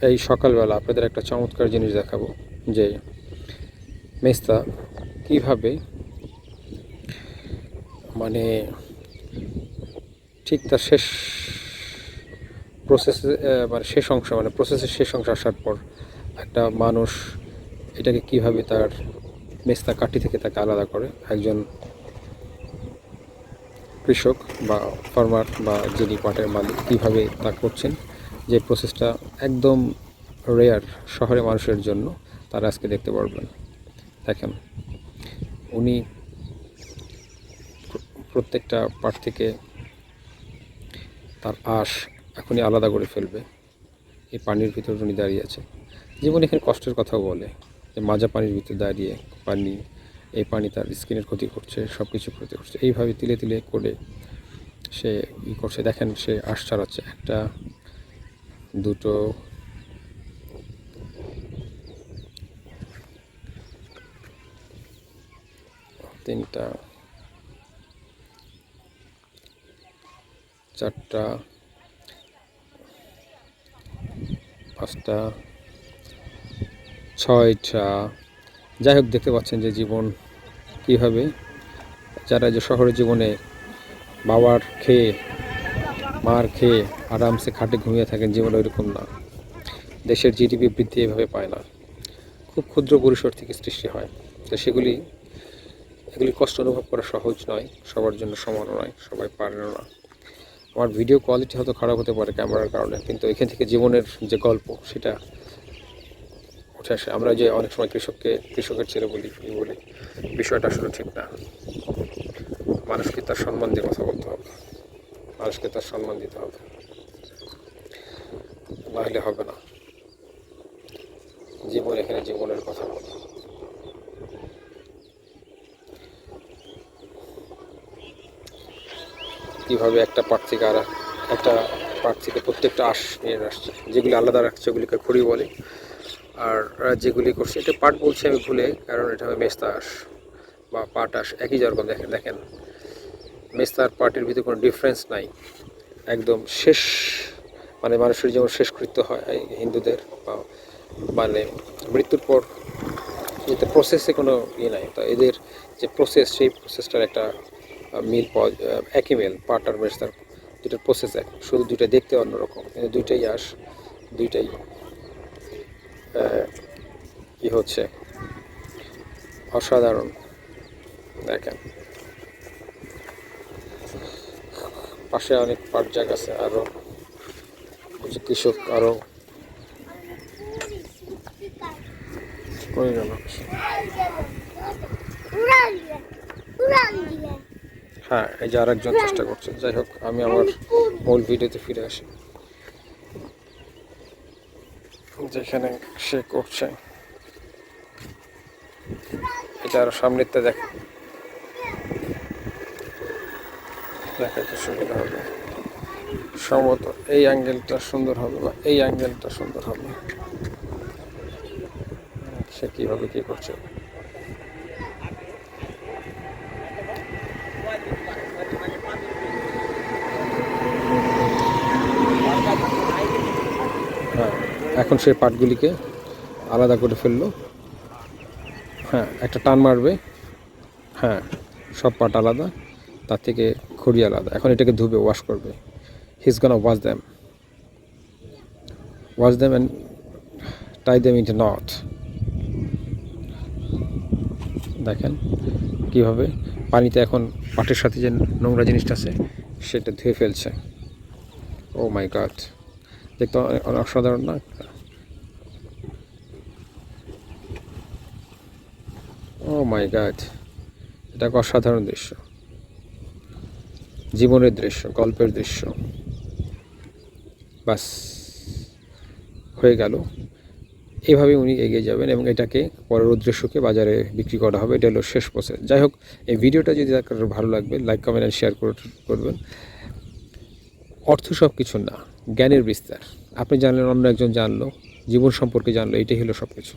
এই সকালবেলা আপনাদের একটা চমৎকার জিনিস দেখাবো যে মেস্তা কীভাবে মানে ঠিক তার শেষ প্রসেস মানে শেষ অংশ মানে প্রসেসের শেষ অংশ আসার পর একটা মানুষ এটাকে কীভাবে তার মেস্তা কাঠি থেকে তাকে আলাদা করে, একজন কৃষক বা ফার্মার বা যিনি পাটের মালিক কীভাবে তা করছেন যে প্রসেসটা একদম রেয়ার শহরে মানুষের জন্য, তারা আজকে দেখতে পারবেন। দেখেন, উনি প্রত্যেকটা পাট থেকে তার আঁশ এখনই আলাদা করে ফেলবে। এই পানির ভিতর উনি দাঁড়িয়ে আছে। জীবন এখানে কষ্টের কথাও বলে যে মাজা পানির ভিতর দাঁড়িয়ে পানি, এই পানি তার স্কিনের ক্ষতি করছে সব কিছু ক্ষতি করছে। এইভাবে তিলে তিলে করে সে ই করছে। দেখেন সে আশ ছাড়াচ্ছে। একটা দুটো। তিনটা। চারটা। পাঁচটা। ছয়টা। যাই হোক, দেখতে পাচ্ছেন যে জীবন কীভাবে। যারা যে শহরের জীবনে বাবার খেয়ে মার খেয়ে আরামসে খাটে ঘুমিয়ে থাকেন জীবন ওইরকম না। দেশের জিডিপি বৃদ্ধি এভাবে পায় না। খুব ক্ষুদ্র পরিসর থেকে সৃষ্টি হয়। তো সেগুলি, এগুলি কষ্ট অনুভব করা সহজ নয়, সবার জন্য সমানও নয়, সবাই পারে না। আমার ভিডিও কোয়ালিটি হয়তো খারাপ হতে পারে ক্যামেরার কারণে, কিন্তু এখান থেকে জীবনের যে গল্প, সেটা উঠে আসে। আমরা যে অনেক সময় কৃষককে, কৃষকের ছেলে বলি বলি, বিষয়টা আসলে ঠিক না। মানুষকে তার সম্মান দিয়ে কথা বলতে হবে। মানুষকে তার সম্মান দিতে হবে। নাহলে হবে না। জীবন এখানে জীবনের কথা বলে। কীভাবে একটা পাট থেকে আর একটা পাট থেকে প্রত্যেকটা আঁশ নিয়ে আসছে, যেগুলি আলাদা রাখছে ওগুলিকে খড়ি বলে। আর যেগুলি করছে, এটা পাট বলছে আমি ভুলে, কারণ এটা হবে মেস্তা আঁশ বা পাট আঁশ, একই যেরকম দেখেন দেখেন। মেস্তা পার্টির ভিতরে কোনো ডিফারেন্স নাই। একদম শেষ মানে মানুষের যেমন শেষকৃত্য হয় হিন্দুদের বা মানে মৃত্যুর পর। এতে প্রসেসে কোনো ইয়ে নাই। তো এদের যে প্রসেস সেই প্রসেসটার একটা মিল পাওয়া একই মিল আর মেস্তার দুটোর প্রসেস এক। শুধু দুইটা দেখতে অন্যরকম। কিন্তু দুইটাই আস, দুইটাই কি হচ্ছে অসাধারণ। দেখেন। পাশে অনেক পাট জায়গা আছে আরও কিছু কৃষক আরও হ্যাঁ এই যে আরেকজন চেষ্টা করছে। যাই হোক, আমি আমার মূল ভিডিওতে ফিরে আসি। যেখানে সে করছে। এটা আরও সামনেতে দেখ দেখাতে সুবিধা হবে। সম্ভবত এই অ্যাঙ্গেলটা সুন্দর হবে বা এই অ্যাঙ্গেলটা সুন্দর হবে সে কীভাবে কী করছে? হ্যাঁ এখন সেই পাটগুলিকে আলাদা করে ফেলল। হ্যাঁ একটা টান মারবে। হ্যাঁ সব পাট আলাদা। তার থেকে খড়ি আলাদা। এখন এটাকে ধুবে ওয়াশ করবে। হিজ গানা wash them wash them and tie them into knot দেখেন কীভাবে পানিতে এখন পাটের সাথে যে নোংরা জিনিসটা আছে, সেটা ধুয়ে ফেলছে। ও মাই গড দেখতে অনেক অসাধারণ না? ও মাই গড এটা অসাধারণ দৃশ্য। জীবনের দৃশ্য, গল্পের দৃশ্য। বাস, হয়ে গেল। এইভাবে উনি এগিয়ে যাবেন এবং এটাকে পরের উদ্দেশ্যকে বাজারে বিক্রি করা হবে। এটা হলো শেষ প্রসেস যাই হোক, এই ভিডিওটা যদি আপনার ভালো লাগবে লাইক কমেন্ট অ্যান্ড শেয়ার করবেন। অর্থ সব কিছু না, জ্ঞানের বিস্তার। আপনি জানলেন, অন্য একজন জানলো, জীবন সম্পর্কে জানলো, এটাই হলো সব কিছু